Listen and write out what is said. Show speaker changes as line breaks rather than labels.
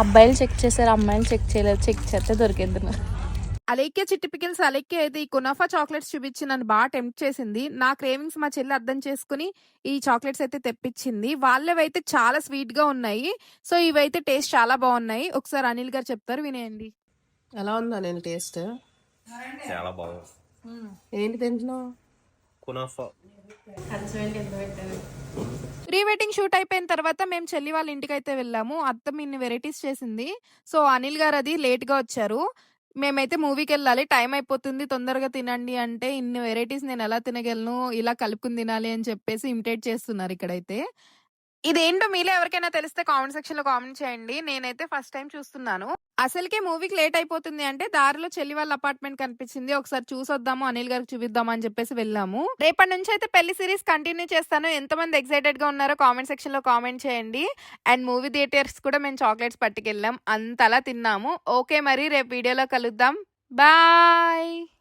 అబ్బాయిలు చెక్ చేశారు అమ్మాయిలు చెక్ చేయలేదు చెక్ చేస్తే దొరికింది
అలేఖ్య చిట్టి పికిల్స్ అలేఖ్య అయితే ఈ కునాఫా చాక్లెట్స్ చూపించి నన్ను బాగా టెంప్ట్ చేసింది. నా క్రేవింగ్స్ మా చెల్లి అర్థం చేసుకుని ఈ చాక్లెట్స్ అయితే తెప్పించింది. వాళ్ళవైతే చాలా స్వీట్గా ఉన్నాయి. సో ఇవైతే టేస్ట్ చాలా బాగున్నాయి. ఒకసారి అనిల్ గారు చెప్తారు వినేయండి.
ఎలా ఉందా నేను టేస్ట్?
చాలా బాగుంది.
ఏంటి తింటున్నావు?
కునాఫా.
ప్రీ వెడ్డింగ్ షూట్ అయిపోయిన తర్వాత మేము చెల్లి వాళ్ళ ఇంటికి అయితే వెళ్ళాము. అత్త ఇన్ని వెరైటీస్ చేసింది. సో అనిల్ గారు అది లేట్గా వచ్చారు. మేమైతే మూవీకి వెళ్ళాలి. టైం అయిపోతుంది. తొందరగా తినండి అంటే ఇన్ని వెరైటీస్ నేను ఎలా తినగలను? ఇలా కలుపుకుని తినాలి అని చెప్పేసి ఇమిటేట్ చేస్తున్నారు ఇక్కడైతే. ఇదేంటో మీలో ఎవరికైనా తెలిస్తే కామెంట్ సెక్షన్లో కామెంట్ చేయండి. నేనైతే ఫస్ట్ టైం చూస్తున్నాను. అసలుకే మూవీకి లేట్ అయిపోతుంది అంటే దారిలో చెల్లి వాళ్ళ అపార్ట్మెంట్ కనిపించింది. ఒకసారి చూసొద్దాము అనిల్ గారికి చూపిద్దాం అని చెప్పేసి వెళ్ళాము. రేపటి నుంచి అయితే పెళ్ళి సిరీస్ కంటిన్యూ చేస్తాను. ఎంతమంది ఎక్సైటెడ్గా ఉన్నారో కామెంట్ సెక్షన్లో కామెంట్ చేయండి. అండ్ మూవీ థియేటర్స్ కూడా మేము చాక్లెట్స్ పట్టుకెళ్ళాం. అంతలా తిన్నాము. ఓకే మరి రేపు వీడియోలో కలుద్దాం. బాయ్!